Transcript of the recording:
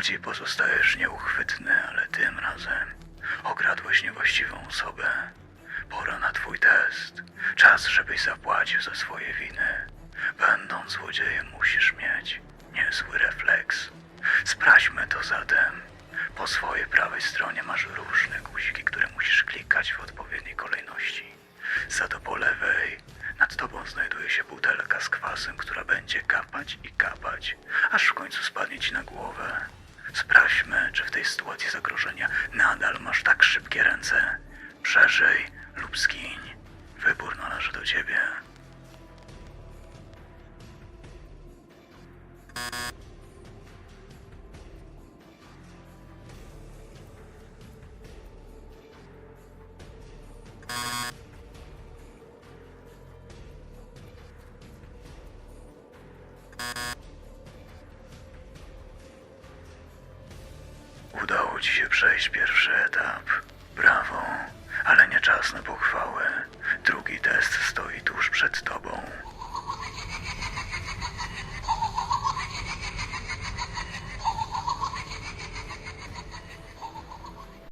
Powodzi pozostajesz nieuchwytny, ale tym razem okradłeś niewłaściwą osobę. Pora na twój test. Czas, żebyś zapłacił za swoje winy. Będąc złodziejem, musisz mieć niezły refleks. Sprawdźmy to zatem. Po swojej prawej stronie masz różne guziki, które musisz klikać w odpowiedniej kolejności. Za to po lewej nad tobą znajduje która będzie kapać i kapać, aż w końcu spadnie ci na głowę. Sprawdźmy, czy w tej sytuacji zagrożenia nadal masz tak szybkie ręce. Przeżyj lub zgiń. Wybór należy do ciebie. Udało ci się przejść pierwszy etap. Brawo, ale nie czas na pochwałę. Drugi test stoi tuż przed tobą.